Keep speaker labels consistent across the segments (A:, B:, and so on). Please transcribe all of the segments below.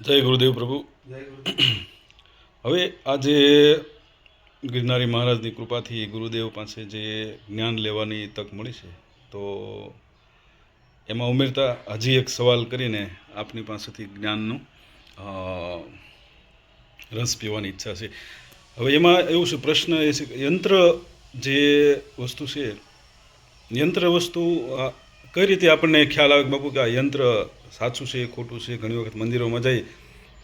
A: જય ગુરુદેવ પ્રભુ.
B: જય
A: હવે આજે ગિરનારી મહારાજની કૃપાથી ગુરુદેવ પાસે જે જ્ઞાન લેવાની તક મળી છે તો એમાં ઉમેરતા હજી એક સવાલ કરીને આપની પાસેથી જ્ઞાનનું રસ પીવાની ઈચ્છા છે. હવે એમાં એવું છે પ્રશ્ન એ છે કે યંત્ર જે વસ્તુ છે યંત્ર વસ્તુ કઈ રીતે આપણને ખ્યાલ આવે કે બાપુ કે આ યંત્ર સાચું છે, ખોટું છે, ઘણી વખત મંદિરોમાં જઈ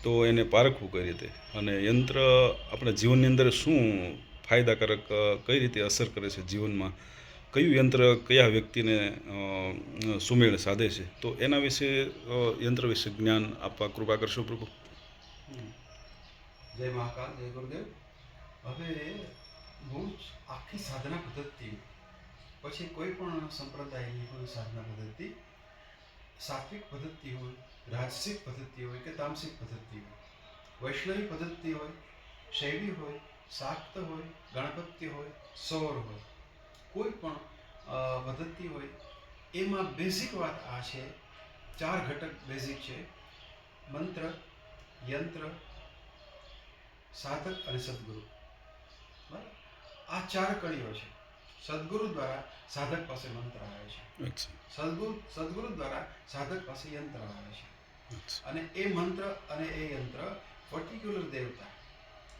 A: તો એને પારખવું કઈ રીતે? અને યંત્ર આપણા જીવનની અંદર શું ફાયદાકારક કઈ રીતે અસર કરે છે જીવનમાં? કયું યંત્ર કયા વ્યક્તિને સુમેળ સાધે છે? તો એના વિશે યંત્ર વિશે જ્ઞાન આપવા કૃપા કરશો પ્રભુ.
B: જય મહાકાલ, જય ગુરુદેવ. હવે બહુ આખી સાધના પદ્ધતિ. પછી કોઈ પણ સંપ્રદાયની કોઈ સાધના પદ્ધતિ સાત્વિક પદ્ધતિ હોય, રાજસિક પદ્ધતિ હોય કે તામસિક પદ્ધતિ હોય. વૈષ્ણવી પદ્ધતિ હોય, શૈવી હોય, શાક્ત હોય, ગણપતિ હોય, સૌર હોય. કોઈ પણ પદ્ધતિ હોય, એમાં બેઝિક વાત આ છે, ચાર ઘટક બેઝિક છે. મંત્ર, યંત્ર, સાધક અને સદગુરુ. બરાબર? આ ચાર કડીઓ છે. સદગુરુ દ્વારા સાધક પાસે મંત્ર આવે છે. સદગુરુ સદગુરુ દ્વારા સાધક પાસે યંત્ર આવે છે. અને એ મંત્ર અને એ યંત્ર પર્ટિક્યુલર દેવતા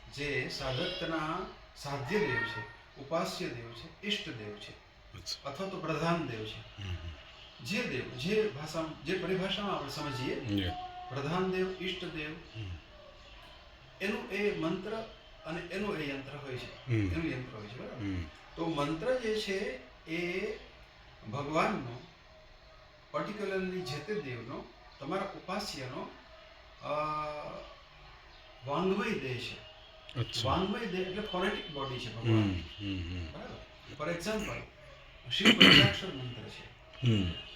B: જે સાધકના સાધ્ય દેવ છે ઉપાસ્ય દેવ છે ઈષ્ટ દેવ છે અથવા તો પ્રધાન દેવ છે. જે દેવ જે ભાષામાં જે પરિભાષામાં આપણે સમજીએ પ્રધાન દેવ ઈષ્ટ દેવ એનું એ મંત્ર અને એનું એ યંત્ર હોય છે. એનું યંત્ર હોય છે બરાબર. તો મંત્ર જે છે એ ભગવાનનો પર્ટિક્યુલરલી જે તે દેવનો તમારા ઉપાસ્યનો વાંગમય દેહ છે. વાંગમય દેહ એટલે ફોરેટિક બોડી છે ભગવાન. બરાબર? ફોર એક્ઝામ્પલ શિવ પંચાક્ષર મંત્ર છે.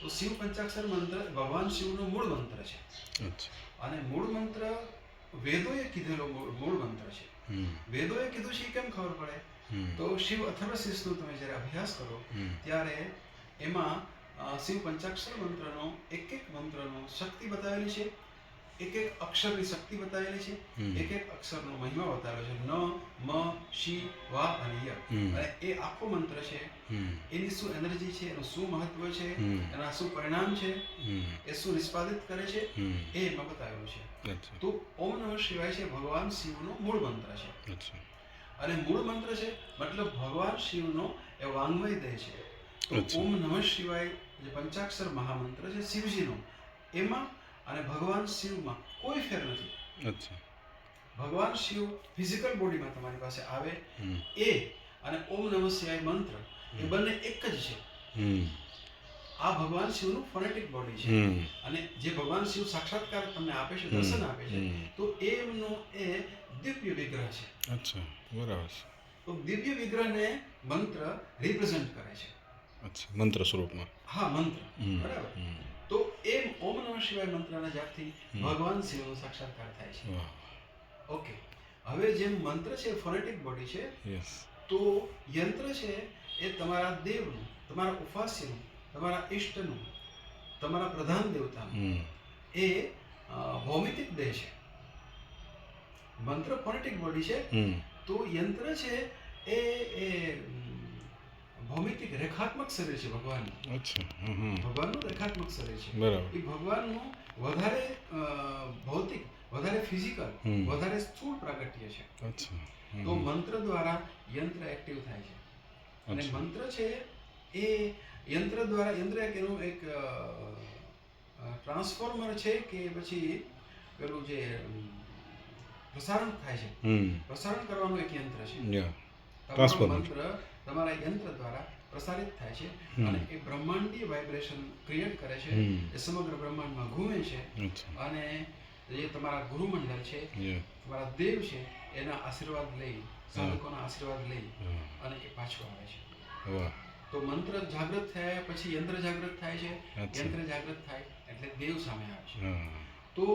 B: તો શિવ પંચાક્ષર મંત્ર ભગવાન શિવનો મૂળ મંત્ર છે. અને મૂળ મંત્ર વેદોએ કીધેલો મૂળ મંત્ર છે. વેદોએ કીધું છે કેમ ખબર પડે? તો શિવ અથર્વશીર્ષનો તમે જ્યારે અભ્યાસ કરો ત્યારે એમાં શિવ પંચાક્ષર મંત્રનો એક એક મંત્રનો શક્તિ બતાવેલી છે એક એક અક્ષરની શક્તિ બતાવેલી છે એક એક અક્ષરનો મહિમા બતાવેલો છે ન મ શી વા અને ય. અને એ આખો મંત્ર છે એની શું એનર્જી છે એનું શું મહત્વ છે એના શું પરિણામ છે એ શું નિષ્પાદિત કરે છે એ એમાં બતાવેલું છે. તો ઓમ નમઃ શિવાય છે ભગવાન શિવનો મૂળ મંત્ર છે. અને મૂળ મંત્ર છે મતલબ ભગવાન શિવનો એ વાંગ્મય દેહ છે. ઓમ નમઃ શિવાય જે પંચાક્ષર મહામંત્ર છે શિવજીનો એમાં અને ભગવાન શિવમાં કોઈ ફેર નથી.
A: અચ્છા.
B: ભગવાન શિવ ફિઝિકલ બોડીમાં તમારી પાસે આવે એ અને ઓમ નમઃ શિવાય મંત્ર એ બંને એક જ છે. આ ભગવાન શિવનું ફોનેટિક બોડી છે. અને જે ભગવાન શિવ સાક્ષાત્કાર તમને આપે છે દર્શન આપે છે. તો એમનો એ દિવ્ય વિગ્રહ છે.
A: અચ્છા બરાબર છે.
B: તો દિવ્ય વિગ્રહને મંત્ર રિપ્રેઝન્ટ કરે છે.
A: અચ્છા મંત્ર સ્વરૂપમાં.
B: હા મંત્ર. બરાબર. તો એમ ઓમ નમઃ શિવાય મંત્રના જાપથી. ભગવાન શિવનો સાક્ષાત્કાર થાય છે. ઓકે. હવે જેમ મંત્ર છે ફોનેટિક બોડી છે
A: યસ
B: તો યંત્ર છે એ તમારા દેવનું તમારા ઉપાસ્યનું તમારા ઈષ્ટનું તમારા પ્રધાન દેવતાનું એ ભૌમિતિક દેહ છે. મંત્ર ફોનેટિક બોડી છે. તો યંત્ર છે એ એ ભૌમિતિક રેખાત્મક શરીર છે ભગવાન.
A: અચ્છા
B: ભગવાનનું રેખાત્મક શરીર છે.
A: બરાબર.
B: એ ભગવાનનું વધારે ભૌતિક વધારે ફિઝિકલ વધારે સ્થૂળ પ્રાગટ્ય છે.
A: અચ્છા
B: તો મંત્ર દ્વારા યંત્ર એક્ટિવ થાય છે. અને મંત્ર છે એ યંત્ર દ્વારા યંત્ર એક એનું એક ટ્રાન્સફોર્મર છે કે પછી પેલું જે પ્રસારણ થાય છે. પ્રસારણ કરવાનું એક યંત્ર છે. મંત્ર તમારા યંત્ર દ્વારા પ્રસારિત થાય છે અને એ બ્રહ્માંડીય વાઇબ્રેશન ક્રિએટ કરે છે. એ સમગ્ર બ્રહ્માંડમાં ઘૂમે છે. અને જે તમારા ગુરુમંડળ છે તમારા દેવ છે એના આશીર્વાદ લઈ સાધકોના આશીર્વાદ લઈ અને એ પાછો આવે છે. તો મંત્ર જાગૃત થયા પછી યંત્ર જાગૃત થાય છે. યંત્ર જાગૃત થાય એટલે દેવ સામે આવે છે. તો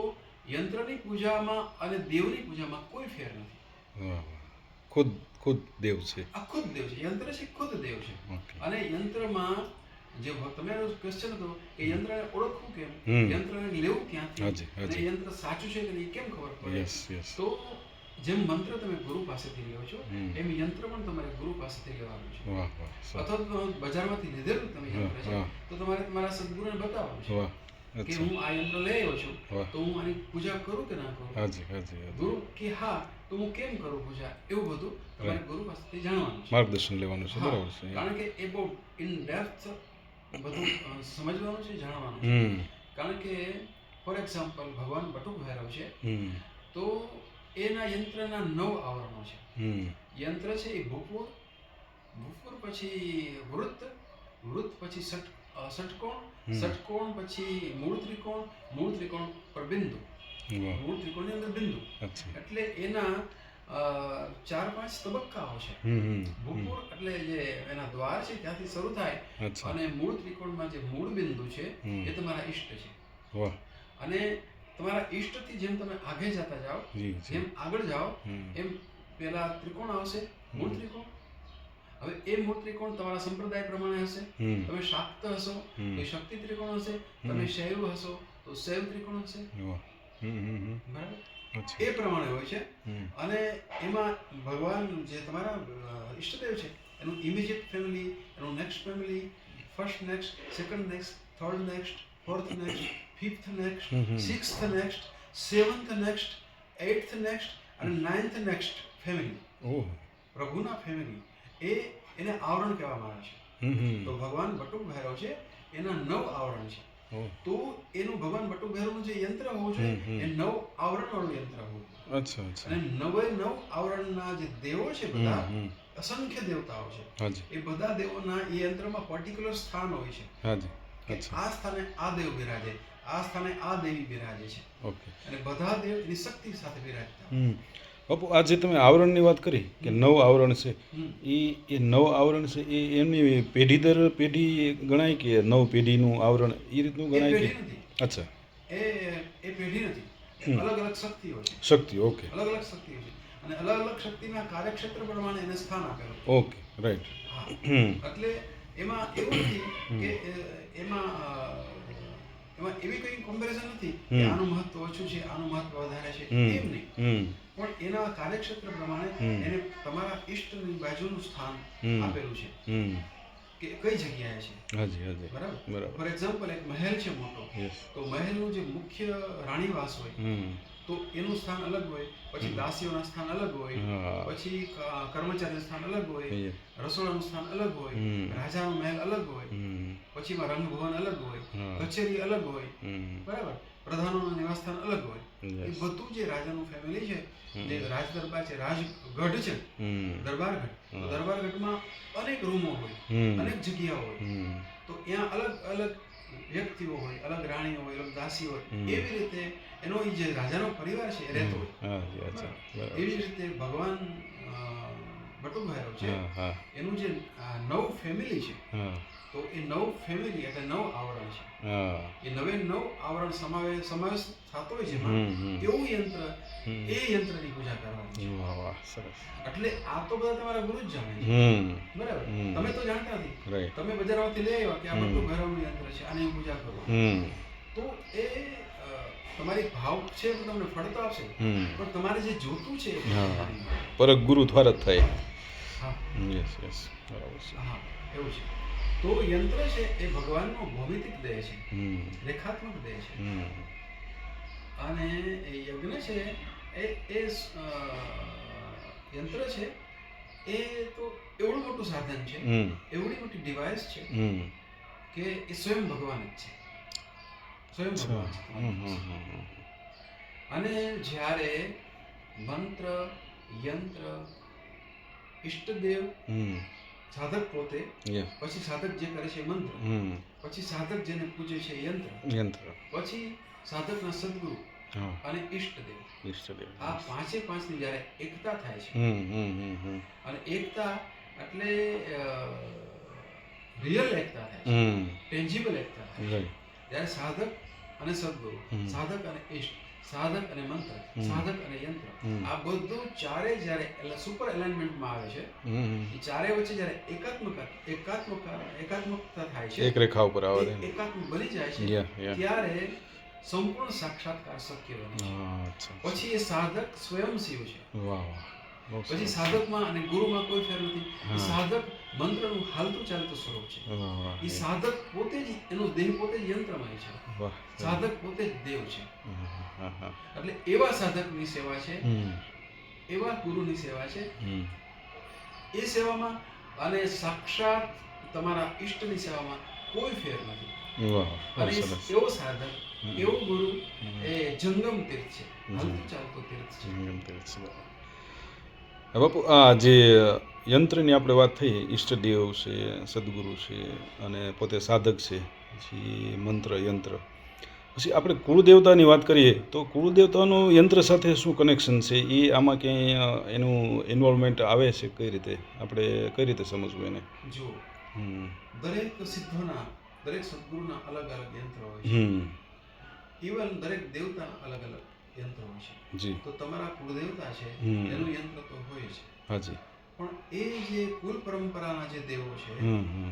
B: યંત્રની પૂજામાં અને દેવની પૂજામાં કોઈ ફેર નથી.
A: ખુદ ખુદ દેવ છે.
B: આ ખુદ દેવ છે. યંત્ર છે ખુદ દેવ છે. અને યંત્રમાં જે તમે ક્વેશ્ચન હતો કે યંત્રને ઓળખવું કેમ? યંત્રને લેવું ક્યાંથી? અને યંત્ર સાચું છે કે નહીં કેમ ખબર પડે? તો જેમ મંત્ર તમે ગુરુ પાસેથી લ્યો છો એમ યંત્ર પણ તમારે ગુરુ પાસેથી લેવાનું છે. અથવા તો બજારમાંથી લીધેલું તમે યંત્ર છે તો તમારે તમારા સદગુરુને બતાવવાનું છે. કે હું આ યંત્ર લઈ આવ્યો છું તો હું આની પૂજા કરું કે ના કરું?
A: હાજી હાજી
B: ગુરુ કે હા તો હું કેમ કરું પૂજા? એવું બધું તમારે ગુરુ પાસેથી જાણવાનું છે.
A: માર્ગદર્શન લેવાનું છે બરાબર છે.
B: કારણ કે એ બહુ ઇન ડેપ્થ બધું સમજવાનું છે જાણવાનું છે. કારણ કે ફોર એક્ઝામ્પલ ભગવાન બટુક ભૈરવ છે તો એના યંત્રના નવ આવરણો છે. યંત્ર છે એ ભૂપુર ભૂપુર પછી વૃત્ત વૃત્ત પછી અ, ષટકોણ. ષટકોણ પછી મૂળ ત્રિકોણ. મૂળ ત્રિકોણ પર બિંદુ.
A: મૂળ
B: મૂળ ત્રિકોણની અંદર બિંદુ. એટલે એના ચાર પાંચ તબક્કાઓ છે. ભૂપૂર એટલે જે એના દ્વાર છે ત્યાંથી શરૂ થાય અને મૂળ ત્રિકોણમાં જે મૂળ બિંદુ છે એ તમારા ઈષ્ટ છે. અને તમારા ઈષ્ટથી જેમ તમે આગળ જતા જાઓ જેમ આગળ જાઓ એમ પેલા ત્રિકોણ આવશે. મૂળ ત્રિકોણ હવે એ મૂળ ત્રિકોણ તમારા સંપ્રદાય પ્રમાણે હશે. તમે શાક્ત હશો એ શક્તિ ત્રિકોણ હશે તમે. શૈવ હશો તો શૈવ ત્રિકોણ હશે. બરાબર? એ પ્રમાણે હોય છે. અને એમાં ભગવાન જે તમારા ઈષ્ટદેવ છે એનું ઇમિજિએટ ફેમિલી એનું next family first next second next third next fourth next fifth next. Sixth next seventh next eighth next અને નાઇન્થ નેક્સ્ટ ફેમિલી પ્રભુના ફેમિલી એ એને આવરણ કહેવામાં આવે છે. તો ભગવાન બટુક ભૈરવ છે એના નવ આવરણ છે. તો એનું ભગવાન બટુક ભૈરવનું જે યંત્ર હોવું જોઈએ. એ નવ આવરણવાળું યંત્ર હોવું
A: અચ્છા અચ્છા.
B: અને નવે નવ આવરણના જે દેવો છે બધા અસંખ્ય દેવતાઓ છે. એ બધા દેવોના એ યંત્રમાં પર્ટિક્યુલર સ્થાન હોય છે. કે આ સ્થાને આ દેવ બિરાજે આ સ્થાને આ દેવી બિરાજે છે. અને બધા દેવ એની શક્તિ સાથે બિરાજતા
A: બાપુ આ જે તમે આવરણની વાત કરી કે નવ આવરણ છે એ એ નવ આવરણ છે એ એમની પેઢી દર પેઢી ગણાય કે નવ પેઢીનું આવરણ એ રીતનું ગણાય કે? અચ્છા.
B: એ એ પેઢી નથી. અલગ અલગ શક્તિ હોય
A: શક્તિ ઓકે.
B: અલગ અલગ શક્તિ હોય અને અલગ અલગ શક્તિના કાર્યક્ષેત્ર પ્રમાણે એને સ્થાન આપેલું
A: ઓકે રાઈટ.
B: એટલે એમાં એવું નથી કે એમાં એમાં એવી કઈ કમ્પેરિઝન નથી કે આનું મહત્વ ઓછું છે આનું મહત્વ વધારે છે. એમ નહીં. પણ એના કાર્યક્ષેત્ર પ્રમાણે એને તમારા ઈષ્ટની બાજુનું સ્થાન આપેલું છે. કે કઈ જગ્યાએ છે?
A: હાજી હાજી.
B: બરાબર? ફોર એક્ઝામ્પલ એક મહેલ છે મોટો. તો મહેલનું જે મુખ્ય રાણીવાસ હોય તો એનું સ્થાન અલગ હોય પછી દાસીઓના સ્થાન અલગ હોય પછી કર્મચારી કર્મચારીનું સ્થાન અલગ હોય. રસોડાનું સ્થાન અલગ હોય. રાજાનો મહેલ અલગ હોય પછી રંગભવન અલગ હોય કચેરી અલગ હોય બરાબર? પ્રધાનોનું નિવાસસ્થાન અલગ હોય. એ બધું જે રાજાનું ફેમિલી છે જે રાજ દરબાર છે રાજગઢ છે દરબારગઢ. તો દરબારગઢમાં અનેક રૂમો હોય અનેક જગ્યાઓ હોય. તો ત્યાં અલગ અલગ વ્યક્તિઓ હોય અલગ રાણીઓ હોય અલગ દાસી હોય એવી રીતે એનો જે રાજાનો પરિવાર છે એ રહેતો હોય. એવી જ રીતે ભગવાન અ, બટુકભૈરવ છે. એનું જે નવ ફેમિલી છે તો એ નવ ફેમિલી એટલે નવ આવરણ છે. એ નવે નવ આવરણ સમાવે સમાવેશ થતો હોય છે એવું યંત્ર એ યંત્રની પૂજા કરવાની એટલે આ તો બધા તમારા ગુરુ જ જાણે છે. બરાબર? તમે તો જાણતા નથી. તમે બજારમાંથી લઈ આવ્યા કે આ. બધું ભૈરવનું યંત્ર છે આની પૂજા કરો. તો એ તમારી ભાવ છે તમને ફળ તો આપશે. પણ તમારે જે જોતું છે.
A: પરક ગુરુ દ્વારા થાય.
B: હા.
A: યસ યસ બરાબર છે.
B: હા એવું છે. તો યંત્ર છે એ ભગવાનનો ભૌમિતિક દેહ છે. રેખાત્મક દેહ છે. અને યજ્ઞ છે એ એ યંત્ર છે એ તો એવડું મોટું સાધન છે. એવડી મોટી ડિવાઇસ છે કે એ સ્વયં ભગવાન જ છે. સ્વયં ભગવાન અને જ્યારે મંત્ર યંત્ર ઈષ્ટદેવ
A: હમ.
B: સાધક પોતે પછી સાધક જે કરે છે મંત્ર પછી સાધક જેને પૂજે છે યંત્ર
A: યંત્ર.
B: પછી સાધકના સદગુરુ
A: હા.
B: અને ઈષ્ટદેવ.
A: ઈષ્ટદેવ.
B: આ પાંચે પાંચની જ્યારે એકતા થાય છે અને એકતા એટલે રિયલ એકતા થાય છે ટેન્જિબલ એકતા થાય છે. જ્યારે સાધક અને સદગુરુ સાધક અને ઇષ્ટ સાધક અને મંત્ર. સાધક અને યંત્ર. આ બધું ચારે જ્યારે એટલે સુપર એલાઇનમેન્ટમાં આવે છે. એ ચારે વચ્ચે જ્યારે એકાત્મક એકાત્મક એકાત્મકતા થાય છે
A: એક રેખા ઉપર આવે
B: એકાત્મક બની જાય છે ત્યારે સંપૂર્ણ સાક્ષાત્કાર શક્ય બને છે. પછી એ સાધક સ્વયં શિવ છે.
A: વાહ
B: પછી. સાધકમાં અને ગુરુમાં કોઈ ફેર નથી. સાધક મંત્રનું હાલતું ચાલતું સ્વરૂપ છે. એ સાધક પોતે જ એનો દેહ પોતે જ યંત્રમય છે. સાધક પોતે જ દેવ છે. એટલે એવા સાધકની સેવા છે એવા ગુરુની સેવા છે. એ સેવામાં અને સાક્ષાત તમારા ઈષ્ટની સેવામાં કોઈ ફેર નથી. અને એવો સાધક એવો ગુરુ એ જંગમ તીર્થ છે. હાલતું ચાલતું તીર્થ છે.
A: જંગમ તીર્થ છે બાપુ આ જે યંત્રની આપણે વાત થઈ ઈષ્ટદેવ છે સદગુરુ છે અને પોતે સાધક છે પછી મંત્ર યંત્ર. પછી આપણે કુળદેવતાની વાત કરીએ તો કુળદેવતાનું યંત્ર સાથે શું કનેક્શન છે? એ આમાં ક્યાંય એનું ઇન્વોલ્વમેન્ટ આવે છે કઈ રીતે? આપણે કઈ રીતે સમજવું એને?
B: જો દરેક સિદ્ધોના દરેક સદગુરુના અલગ અલગ યંત્ર હોય છે. ઇવન દરેક દેવતાના અલગ અલગ યંત્ર હોય છે.
A: જી.
B: તો તમારા કુળદેવતા છે એનું યંત્ર તો હોય છે
A: હાજી
B: પણ એ જે કુલ પરંપરાના જે દેવો છે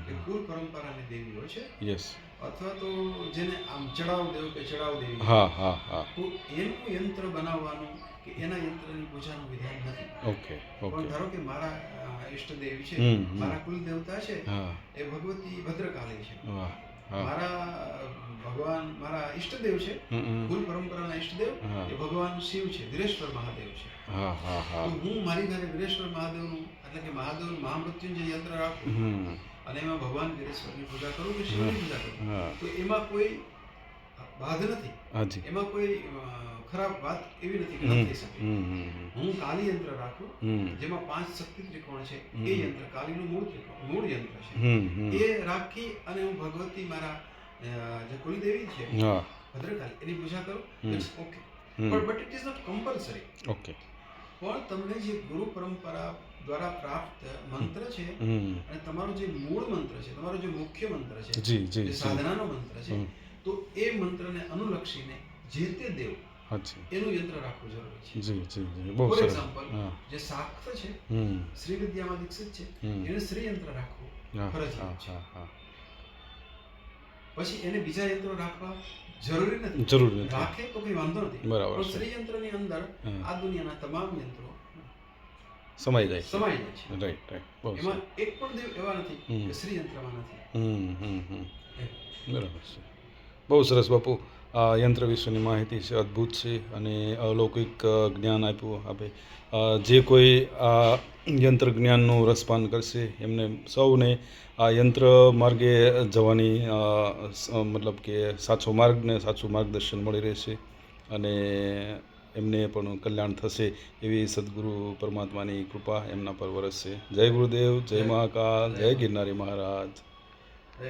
B: એ કુલ પરંપરાની દેવીઓ છે?
A: યસ
B: અથવા તો જેને આમ ચડાવ દેવ કે ચડાવ દેવી
A: હા હા હા.
B: તો એનું યંત્ર બનાવવાનું કે એના યંત્રની પૂજાનું વિધાન નથી.
A: ઓકે
B: પણ ધારો કે મારા ઈષ્ટ દેવી છે. મારા કુલ દેવતા છે એ ભગવતી ભદ્રકાળી છે.
A: વાહ.
B: મારા ભગવાન મારા ઈષ્ટદેવ છે. કુલ પરંપરાના ઈષ્ટદેવ એ ભગવાન શિવ છે વીરેશ્વર મહાદેવ છે.
A: હા
B: તો મારી ઘરે વીરેશ્વર મહાદેવનું એટલે કે મહાદેવ મહામૃત્યુંજય યંત્ર રાખું અને એમાં ભગવાન વીરેશ્વરની પૂજા કરું કે શિવની પૂજા કરું. તો એમાં કોઈ બાધ નથી. એમાં કોઈ ખરાબ વાત એવી નથી કે ન થઈ શકે. હું કાલી યંત્ર રાખું જેમાં પાંચ શક્તિ ત્રિકોણ છે. એ યંત્ર કાલીનું મૂળ ત્રિકોણ મૂળ યંત્ર છે. એ રાખી અને હું ભગવતી મારા જે કુલદેવી છે ભદ્રકાલી એની પૂજા કરું. ઇટ્સ ઓકે પણ but it is not compulsory
A: okay
B: પણ તમને જે ગુરુ પરંપરા દ્વારા પ્રાપ્ત મંત્ર છે અને તમારો જે મૂળ મંત્ર છે તમારો જે મુખ્ય મંત્ર છે
A: જી
B: સાધનાનો મંત્ર છે તો એ મંત્રને અનુલક્ષીને જે તે દેવ એનું યંત્ર રાખવું જરૂરી છે.
A: જી જી જી. બહુ સરસ.
B: જે શાક્ત છે શ્રી વિદ્યામાં દીક્ષિત છે એને શ્રી યંત્ર રાખવું ફરજિયાત છે. પછી એને બીજા યંત્રો રાખવા જરૂરી નથી.
A: જરૂરી નથી.
B: રાખે તો કઈ વાંધો નથી.
A: બરાબર.
B: શ્રી યંત્રની અંદર આ દુનિયાના તમામ યંત્રો
A: સમાઈ જાય
B: સમાઈ જાય છે.
A: Right right.
B: એમાં એક પણ દેવ એવા નથી. કે શ્રી યંત્રમાં નથી.
A: હમ હમ હમ. બરાબર છે. બહુ સરસ બાપુ. આ યંત્ર વિશેની માહિતી છે અદ્ભુત છે અને અલૌકિક જ્ઞાન આપ્યું આપે. જે કોઈ આ યંત્ર જ્ઞાનનું રસપાન કરશે એમને સૌને આ યંત્ર માર્ગે જવાની મતલબ કે સાચો માર્ગ ને સાચું માર્ગદર્શન મળી રહેશે અને એમને પણ કલ્યાણ થશે એવી સદગુરુ પરમાત્માની કૃપા એમના પર વરસશે. જય ગુરુદેવ જય મહાકાલ જય. ગિરનારી મહારાજ.